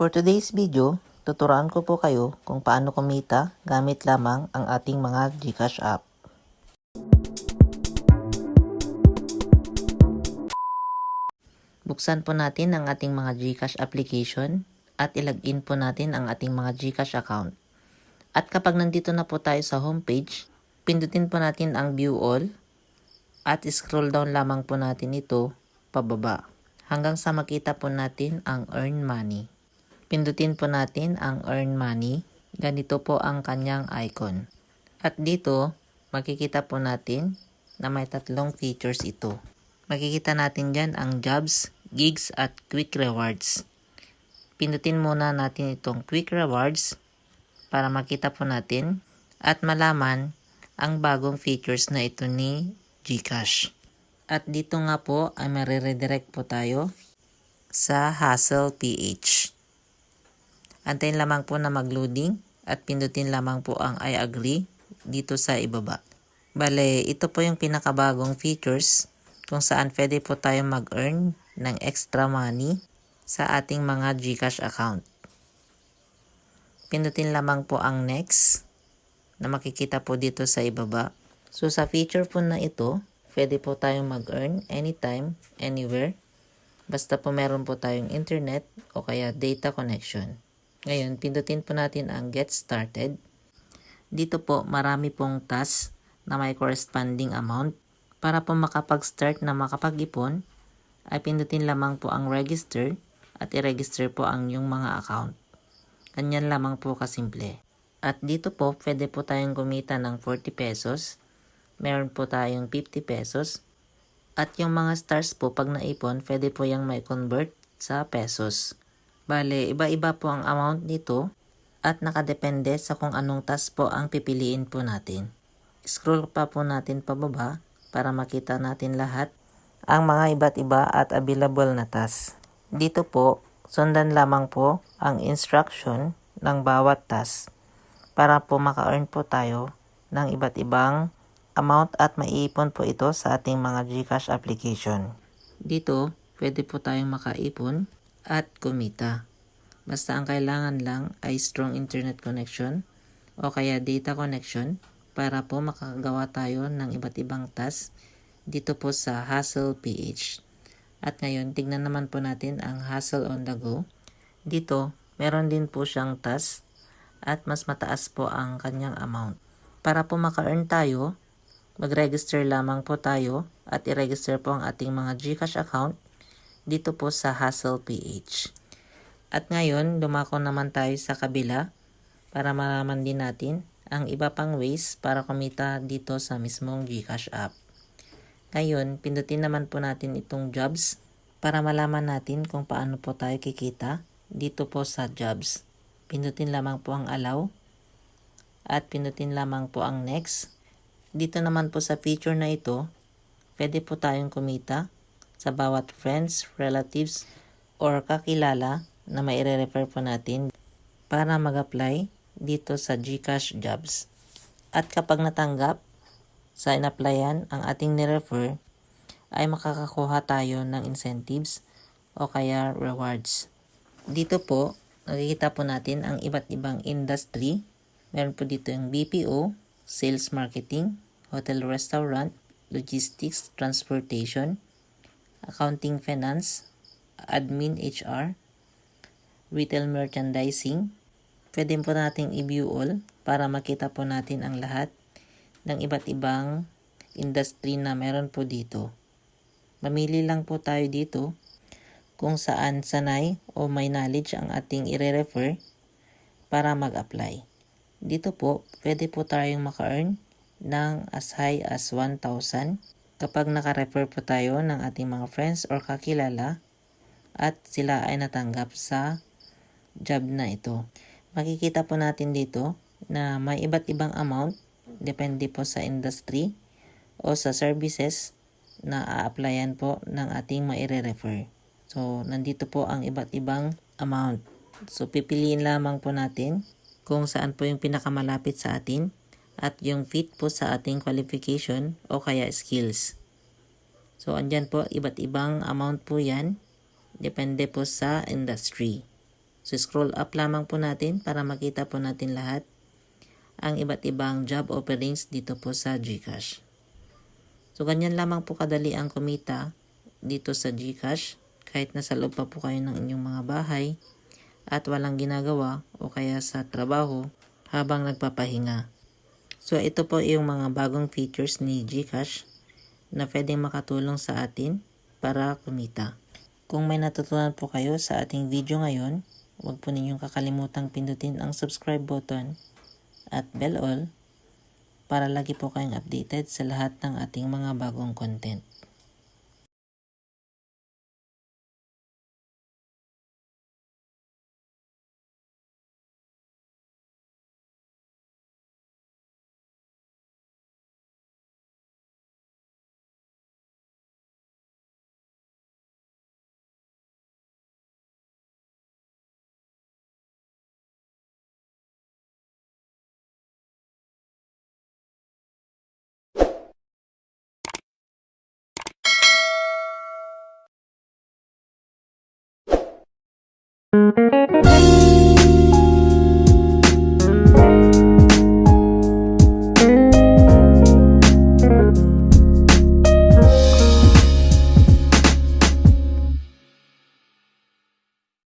For today's video, tuturuan ko po kayo kung paano kumita gamit lamang ang ating mga Gcash app. Buksan po natin ang ating mga Gcash application at ilagin po natin ang ating mga Gcash account. At kapag nandito na po tayo sa homepage, pindutin po natin ang view all at scroll down lamang po natin ito pababa hanggang sa makita po natin ang earn money. Pindutin po natin ang earn money. Ganito po ang kanyang icon. At dito, makikita po natin na may tatlong features ito. Makikita natin dyan ang jobs, gigs at quick rewards. Pindutin muna natin itong quick rewards para makita po natin at malaman ang bagong features na ito ni Gcash. At dito nga po ay mariredirect po tayo sa Hustle PH. Antayin lamang po na mag-loading at pindutin lamang po ang I agree dito sa ibaba. Bale, ito po yung pinakabagong features kung saan pwede po tayo mag-earn ng extra money sa ating mga Gcash account. Pindutin lamang po ang next na makikita po dito sa ibaba. So sa feature po na ito, pwede po tayong mag-earn anytime, anywhere. Basta po meron po tayong internet o kaya data connection. Ngayon, pindutin po natin ang get started. Dito po marami pong task na may corresponding amount. Para po makapag-start na makapag-ipon, ay pindutin lamang po ang register at i-register po ang inyong mga account. Ganyan lamang po kasimple. At dito po, pwede po tayong kumita ng 40 pesos. Meron po tayong 50 pesos. At yung mga stars po, pag naipon, pwede po yung may convert sa pesos. Bale, iba-iba po ang amount nito at nakadepende sa kung anong task po ang pipiliin po natin. Scroll pa po natin pababa para makita natin lahat ang mga iba't iba at available na task. Dito po, sundan lamang po ang instruction ng bawat task para po maka-earn po tayo ng iba't ibang amount at maiipon po ito sa ating mga Gcash application. Dito, pwede po tayong makaipon at kumita. Basta ang kailangan lang ay strong internet connection o kaya data connection para po makagawa tayo ng iba't ibang task dito po sa Hustle PH. At ngayon, tignan naman po natin ang Hustle on the Go. Dito, meron din po siyang task at mas mataas po ang kanyang amount. Para po maka-earn tayo, mag-register lamang po tayo at i-register po ang ating mga Gcash account dito po sa Hustle PH. At ngayon, dumako naman tayo sa kabila para malaman din natin ang iba pang ways para kumita dito sa mismong Gcash app. Ngayon, pindutin naman po natin itong jobs para malaman natin kung paano po tayo kikita dito po sa jobs. Pindutin lamang po ang allow at pindutin lamang po ang next. Dito naman po sa feature na ito, pwede po tayong kumita sa bawat friends, relatives, or kakilala na maire-refer po natin para mag-apply dito sa Gcash Jobs. At kapag natanggap sa in-applyan ang ating nirefer, ay makakakuha tayo ng incentives o kaya rewards. Dito po, nakikita po natin ang iba't ibang industry. Meron po dito yung BPO, sales marketing, hotel restaurant, logistics, transportation, accounting finance, admin HR, retail merchandising. Pwede po nating i-view all para makita po natin ang lahat ng iba't ibang industry na meron po dito. Mamili lang po tayo dito kung saan sanay o may knowledge ang ating ire-refer para mag-apply. Dito po, pwede po tayong maka-earn ng as high as 1,000 kapag naka-refer po tayo ng ating mga friends or kakilala at sila ay natanggap sa job na ito. Makikita po natin dito na may iba't ibang amount depende po sa industry o sa services na a-applyan po ng ating maire-refer. So, nandito po ang iba't ibang amount. So, pipiliin lamang po natin kung saan po yung pinakamalapit sa atin at yung fit po sa ating qualification o kaya skills. So, andyan po, iba't ibang amount po yan. Depende po sa industry. So scroll up lamang po natin para makita po natin lahat ang iba't ibang job openings dito po sa GCash. So ganyan lamang po kadali ang kumita dito sa GCash kahit nasa loob pa po kayo ng inyong mga bahay at walang ginagawa o kaya sa trabaho habang nagpapahinga. So ito po yung mga bagong features ni GCash na pwedeng makatulong sa atin para kumita. Kung may natutunan po kayo sa ating video ngayon, huwag po ninyong kakalimutang pindutin ang subscribe button at bell all para lagi po kayong updated sa lahat ng ating mga bagong content.